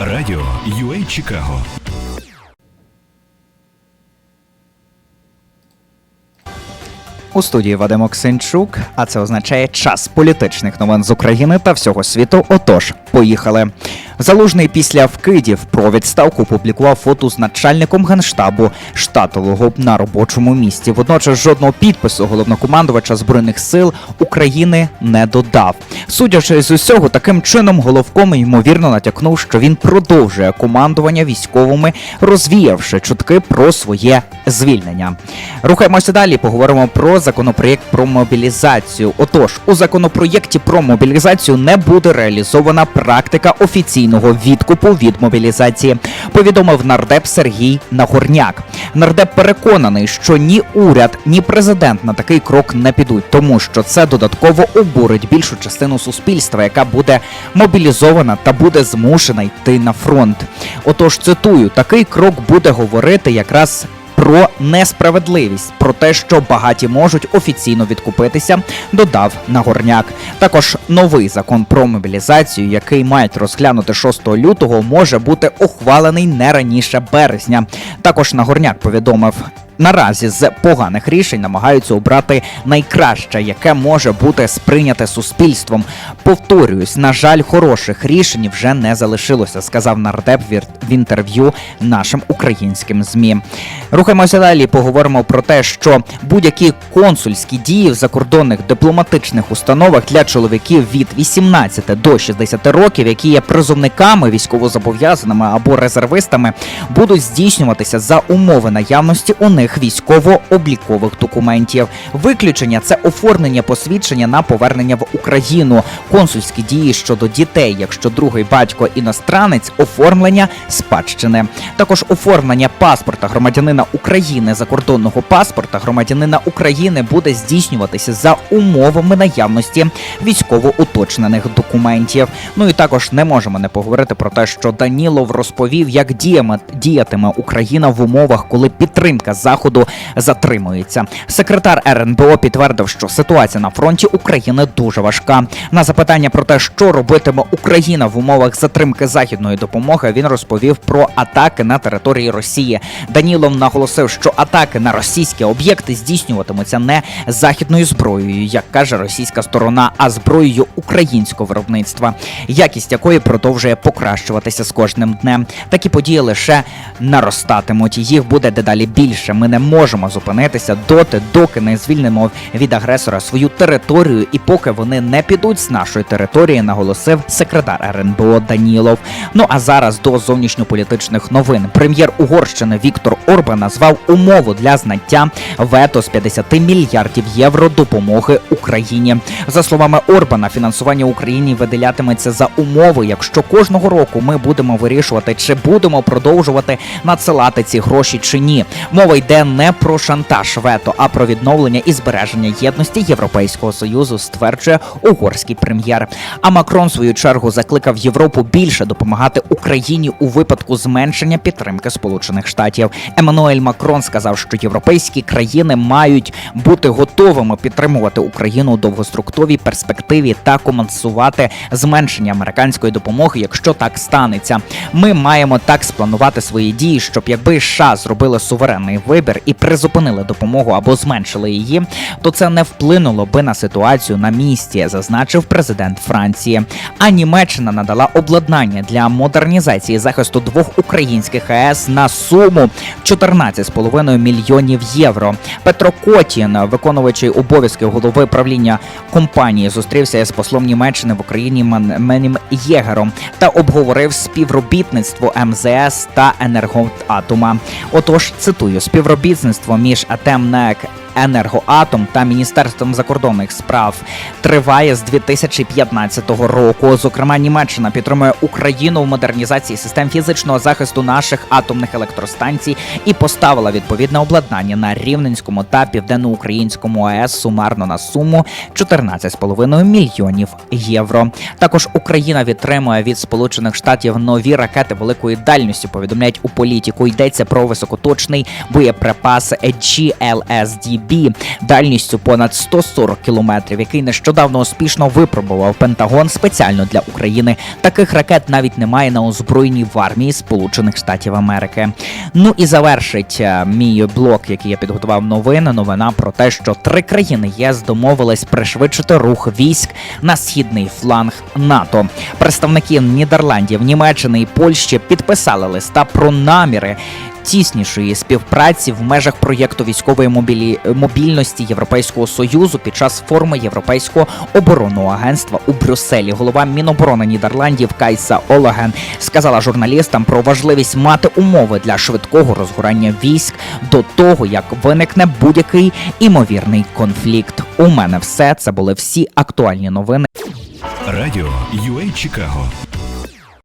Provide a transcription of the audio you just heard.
Радіо UA Чикаго. У студії Вадим Оксенчук, а це означає час політичних новин з України та всього світу. Отож, поїхали. Залужний після вкидів про відставку публікував фото з начальником генштабу штатового на робочому місці. Водночас жодного підпису головнокомандувача збройних сил України не додав. Судячи з усього, таким чином головком ймовірно натякнув, що він продовжує командування військовими, розвіявши чутки про своє звільнення. Рухаємося далі. Поговоримо про законопроєкт про мобілізацію. Отож, у законопроєкті про мобілізацію не буде реалізована практика офіційного відкупу від мобілізації. Повідомив нардеп Сергій Нагорняк. Нардеп переконаний, що ні уряд, ні президент на такий крок не підуть, тому що це додатково обурить більшу частину суспільства, яка буде мобілізована та буде змушена йти на фронт. Отож, цитую, такий крок буде говорити якраз про несправедливість, про те, що багаті можуть офіційно відкупитися, додав Нагорняк. Також новий закон про мобілізацію, який мають розглянути 6 лютого, може бути ухвалений не раніше березня. Також Нагорняк повідомив. Наразі з поганих рішень намагаються обрати найкраще, яке може бути сприйняте суспільством. Повторююсь, на жаль, хороших рішень вже не залишилося, сказав нардеп в інтерв'ю нашим українським змі. Рухаємося далі. Поговоримо про те, що будь-які консульські дії в закордонних дипломатичних установах для чоловіків від 18 до 60 років, які є призовниками військовозобов'язаними або резервистами, будуть здійснюватися за умови наявності у них військово-облікових документів. Виключення це оформлення посвідчення на повернення в Україну, консульські дії щодо дітей, якщо другий батько іностранець, оформлення спадщини. Також оформлення паспорта громадянина України закордонного паспорта громадянина України буде здійснюватися за умовами наявності військово уточнених документів. Ну і також не можемо не поговорити про те, що Данілов розповів, як діяме діятиме Україна в умовах, коли підтримка заходу затримується. Секретар РНБО підтвердив, що ситуація на фронті України дуже важка. На запитання про те, що робитиме Україна в умовах затримки західної допомоги, він розповів про атаки на території Росії. Данілов наголосив, що атаки на російські об'єкти здійснюватимуться не західною зброєю, як каже російська сторона, а зброєю українського виробництва, якість якої продовжує покращуватися з кожним днем. Такі події лише наростатимуть. Їх буде дедалі більше. Ми не можемо зупинитися доти, доки не звільнимо від агресора свою територію, і поки вони не підуть з нашої території, наголосив секретар РНБО Данілов. Ну а зараз до зовнішньополітичних новин. Прем'єр Угорщини Віктор Орбан назвав умову для знаття вето з 50 мільярдів євро допомоги Україні. За словами Орбана, фінансування Україні виділятиметься за умови, якщо кожного року ми будемо вирішувати, чи будемо продовжувати надсилати ці гроші чи ні. Мова йде не про шантаж вето, а про відновлення і збереження єдності Європейського союзу, стверджує угорський прем'єр. А Макрон в свою чергу закликав Європу більше допомагати Україні у випадку зменшення підтримки Сполучених Штатів. Еммануель Макрон сказав, що європейські країни мають бути готовими підтримувати Україну у довгостроковій перспективі та компенсувати зменшення американської допомоги, якщо так станеться. Ми маємо так спланувати свої дії, щоб якби США зробили суверенний вибір і призупинили допомогу або зменшили її, то це не вплинуло би на ситуацію на місці, зазначив президент Франції. А Німеччина надала обладнання для модернізації захисту двох українських АЕС на суму 14,5 мільйонів євро. Петро Котін, виконуючий обов'язки голови правління компанії, зустрівся з послом Німеччини в Україні Мен- Єгером та обговорив співробітництво МЗС та енергоатома. Отож, цитую, співробітництво між АТЕМНЕК Енергоатом та Міністерством закордонних справ триває з 2015 року. Зокрема, Німеччина підтримує Україну в модернізації систем фізичного захисту наших атомних електростанцій і поставила відповідне обладнання на Рівненському та Південноукраїнському АЕС сумарно на суму 14,5 мільйонів євро. Також Україна відтримує від Сполучених Штатів нові ракети великої дальності. Повідомляють у політику. Йдеться про високоточний боєприпас GLSDB FPV дальністю понад 140 кілометрів, який нещодавно успішно випробував Пентагон спеціально для України. Таких ракет навіть немає на озброєнні в армії Сполучених Штатів Америки. Ну і завершить е, мій блок, який я підготував новини. Новина про те, що три країни ЄС домовились пришвидшити рух військ на східний фланг НАТО. Представники Нідерландів, Німеччини і Польщі підписали листа про наміри. Тіснішої співпраці в межах проєкту військової мобілі... мобільності Європейського союзу під час форми Європейського оборонного агентства у Брюсселі. Голова Міноборони Нідерландів Кайса Олеген сказала журналістам про важливість мати умови для швидкого розгорання військ до того, як виникне будь-який імовірний конфлікт. У мене все це були всі актуальні новини. Радіо UA Чикаго